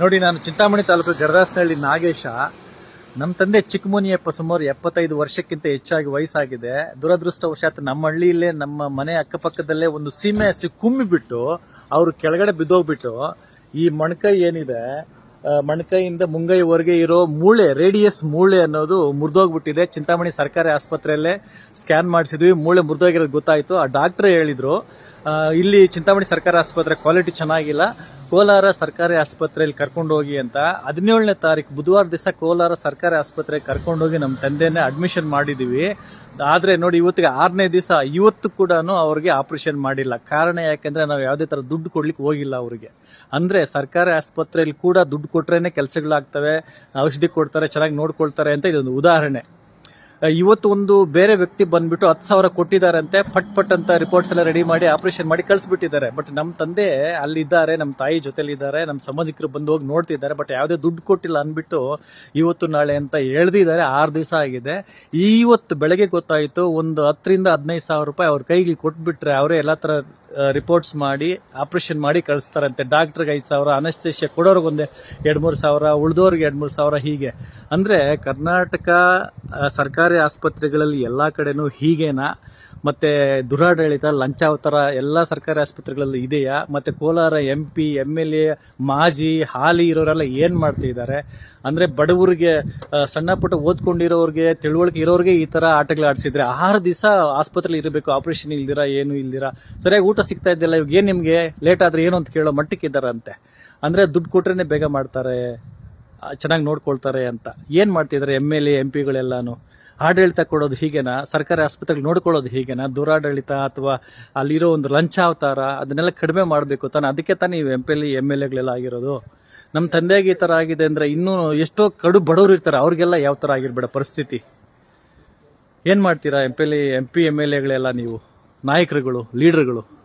ನೋಡಿ, ನಾನು ಚಿಂತಾಮಣಿ ತಾಲೂಕು ಗರದಾಸನಹಳ್ಳಿ ನಾಗೇಶ. ನಮ್ಮ ತಂದೆ ಚಿಕ್ಕಮುನಿಯಪ್ಪ ಸುಮಾರು ಎಪ್ಪತ್ತೈದು ವರ್ಷಕ್ಕಿಂತ ಹೆಚ್ಚಾಗಿ ವಯಸ್ಸಾಗಿದೆ. ದುರದೃಷ್ಟವಶಾತ್ ನಮ್ಮ ಹಳ್ಳಿಯಲ್ಲೇ, ನಮ್ಮ ಮನೆ ಅಕ್ಕಪಕ್ಕದಲ್ಲೇ ಒಂದು ಸೀಮೆ ಹಸಿ ಕುಮ್ಮಿಬಿಟ್ಟು ಅವರು ಕೆಳಗಡೆ ಬಿದ್ದೋಗ್ಬಿಟ್ಟು ಈ ಮೊಣಕೈ ಏನಿದೆ ಮಣ್ಕೈಯಿಂದ ಮುಂಗೈವರೆಗೆ ಇರೋ ಮೂಳೆ, ರೇಡಿಯಸ್ ಮೂಳೆ ಅನ್ನೋದು ಮುರಿದೋಗ್ಬಿಟ್ಟಿದೆ. ಚಿಂತಾಮಣಿ ಸರ್ಕಾರಿ ಆಸ್ಪತ್ರೆಯಲ್ಲೇ ಸ್ಕ್ಯಾನ್ ಮಾಡಿಸಿದ್ವಿ, ಮೂಳೆ ಮುರಿದೋಗಿರೋದು ಗೊತ್ತಾಯಿತು. ಆ ಡಾಕ್ಟ್ರೇ ಹೇಳಿದರು ಇಲ್ಲಿ ಚಿಂತಾಮಣಿ ಸರ್ಕಾರಿ ಆಸ್ಪತ್ರೆ ಕ್ವಾಲಿಟಿ ಚೆನ್ನಾಗಿಲ್ಲ. ಕೋಲಾರ ಸರ್ಕಾರಿ ಆಸ್ಪತ್ರೆಯಲ್ಲಿ ಕರ್ಕೊಂಡು ಹೋಗಿ ಅಂತ ಹದಿನೇಳನೇ ತಾರೀಕು ಬುಧವಾರ ದಿವಸ ಕೋಲಾರ ಸರ್ಕಾರಿ ಆಸ್ಪತ್ರೆಗೆ ಕರ್ಕೊಂಡೋಗಿ ನಮ್ಮ ತಂದೆನೇ ಅಡ್ಮಿಷನ್ ಮಾಡಿದ್ದೀವಿ ಆದರೆ ನೋಡಿ, ಇವತ್ತಿಗೆ ಆರನೇ ದಿವಸ ಇವತ್ತು ಕೂಡ ಅವ್ರಿಗೆ ಆಪರೇಷನ್ ಮಾಡಿಲ್ಲ. ಕಾರಣ ಯಾಕೆಂದರೆ ನಾವು ಯಾವುದೇ ಥರ ದುಡ್ಡು ಕೊಡ್ಲಿಕ್ಕೆ ಹೋಗಿಲ್ಲ ಅವರಿಗೆ. ಅಂದರೆ ಸರ್ಕಾರಿ ಆಸ್ಪತ್ರೆಯಲ್ಲಿ ಕೂಡ ದುಡ್ಡು ಕೊಟ್ರೇನೆ ಕೆಲಸಗಳಾಗ್ತವೆ, ಔಷಧಿ ಕೊಡ್ತಾರೆ, ಚೆನ್ನಾಗಿ ನೋಡ್ಕೊಳ್ತಾರೆ ಅಂತ ಇದೊಂದು ಉದಾಹರಣೆ. ಇವತ್ತು ಒಂದು ಬೇರೆ ವ್ಯಕ್ತಿ ಬಂದ್ಬಿಟ್ಟು ಹತ್ತು ಸಾವಿರ ಕೊಟ್ಟಿದ್ದಾರಂತೆ, ಪಟ್ ಪಟ್ ಅಂತ ರಿಪೋರ್ಟ್ಸ್ ಎಲ್ಲ ರೆಡಿ ಮಾಡಿ ಆಪರೇಷನ್ ಮಾಡಿ ಕಳಿಸ್ಬಿಟ್ಟಿದ್ದಾರೆ. ಬಟ್ ನಮ್ಮ ತಂದೆ ಅಲ್ಲಿದ್ದಾರೆ ನಮ್ಮ ತಾಯಿ ಜೊತೆಲಿ ಇದ್ದಾರೆ ನಮ್ಮ ಸಂಬಂಧಿಕರು ಬಂದು ಹೋಗಿ ನೋಡ್ತಿದ್ದಾರೆ ಬಟ್ ಯಾವುದೇ ದುಡ್ಡು ಕೊಟ್ಟಿಲ್ಲ ಅಂದ್ಬಿಟ್ಟು ಇವತ್ತು ನಾಳೆ ಅಂತ ಹೇಳ್ದಿದ್ದಾರೆ. ಆರು ದಿವಸ ಆಗಿದೆ. ಇವತ್ತು ಬೆಳಗ್ಗೆ ಗೊತ್ತಾಯಿತು, ಒಂದು ಹತ್ತರಿಂದ ಹದಿನೈದು ಸಾವಿರ ರೂಪಾಯಿ ಅವ್ರ ಕೈಗೆ ಕೊಟ್ಬಿಟ್ರೆ, ಅವರೇ ಎಲ್ಲ ಥರ ರಿಪೋರ್ಟ್ಸ್ ಮಾಡಿ ಆಪರೇಷನ್ ಮಾಡಿ ಕಳಿಸ್ತಾರಂತೆ. ಡಾಕ್ಟರ್ಗೆ ಐದು ಸಾವಿರ ಅನಸ್ತೇಷ್ಯ ಕೊಡೋರ್ಗೆ ಒಂದೇ ಎರಡು ಮೂರು ಸಾವಿರ, ಉಳಿದೋರ್ಗೆ ಎರಡು ಮೂರು ಸಾವಿರ ಹೀಗೆ. ಅಂದರೆ ಕರ್ನಾಟಕ ಸರ್ಕಾರಿ ಆಸ್ಪತ್ರೆಗಳಲ್ಲಿ ಎಲ್ಲ ಕಡೆನೂ ಹೀಗೇನಾ? ಮತ್ತೆ ದುರಾಡಳಿತ, ಲಂಚಾವತಾರ ಎಲ್ಲ ಸರ್ಕಾರಿ ಆಸ್ಪತ್ರೆಗಳಲ್ಲಿ ಇದೆಯಾ? ಮತ್ತೆ Kolar M P M L A ಮಾಜಿ, ಹಾಲಿ ಇರೋರೆಲ್ಲ ಏನು ಮಾಡ್ತಿದ್ದಾರೆ? ಅಂದರೆ ಬಡವರಿಗೆ ಸಣ್ಣ ಪುಟ್ಟ ಓದ್ಕೊಂಡಿರೋರಿಗೆ, ತಿಳುವಳಿಕೆ ಇರೋರಿಗೆ ಈ ಥರ ಆಟಗಳು ಆಡಿಸಿದ್ರೆ ಆರು ದಿವಸ ಆಸ್ಪತ್ರೆಲಿ ಇರಬೇಕು, ಆಪರೇಷನ್ ಇಲ್ದಿರಾ, ಏನು ಇಲ್ದಿರಾ? ಸರಿಯಾಗಿ ಊಟ ಸಿಗ್ತಾ ಇದ್ದಿಲ್ಲ, ಇವಾಗ ಏನು ನಿಮಗೆ? ಲೇಟ್ ಆದರೆ ಏನು ಅಂತ ಕೇಳೋ ಮಟ್ಟಕ್ಕೆ ಇದ್ದಾರಂತೆ. ಅಂದರೆ ದುಡ್ಡು ಕೊಟ್ರೇ ಬೇಗ ಮಾಡ್ತಾರೆ ಚೆನ್ನಾಗಿ ನೋಡ್ಕೊಳ್ತಾರೆ ಅಂತ. ಏನು ಮಾಡ್ತಿದ್ದಾರೆ ಎಂ ಎಲ್ ಎ ಎಂ ಪಿಗಳೆಲ್ಲಾನು ಆಡಳಿತ ಕೊಡೋದು ಹೀಗೇನಾ? ಸರ್ಕಾರಿ ಆಸ್ಪತ್ರೆಗೆ ನೋಡ್ಕೊಳ್ಳೋದು ಹೀಗೇನಾ? ದುರಾಡಳಿತ ಅಥವಾ ಅಲ್ಲಿರೋ ಒಂದು ಲಂಚ ಅವತಾರ ಅದನ್ನೆಲ್ಲ ಕಡಿಮೆ ಮಾಡಬೇಕು ತಾನೆ? ಅದಕ್ಕೆ ತಾನೇ ನೀವು M P M L L ಎಗಳೆಲ್ಲ ಆಗಿರೋದು. ನಮ್ಮ ತಂದೆಗೆ ಈ ಥರ ಆಗಿದೆ ಅಂದರೆ ಇನ್ನೂ ಎಷ್ಟೋ ಕಡು ಬಡವರು ಇರ್ತಾರೆ. ಅವ್ರಿಗೆಲ್ಲ ಯಾವ ಥರ ಆಗಿರ್ಬೇಡ ಪರಿಸ್ಥಿತಿ. ಏನು ಮಾಡ್ತೀರಾ M P M L M P M L ನೀವು? ನಾಯಕರುಗಳು, ಲೀಡರ್ಗಳು.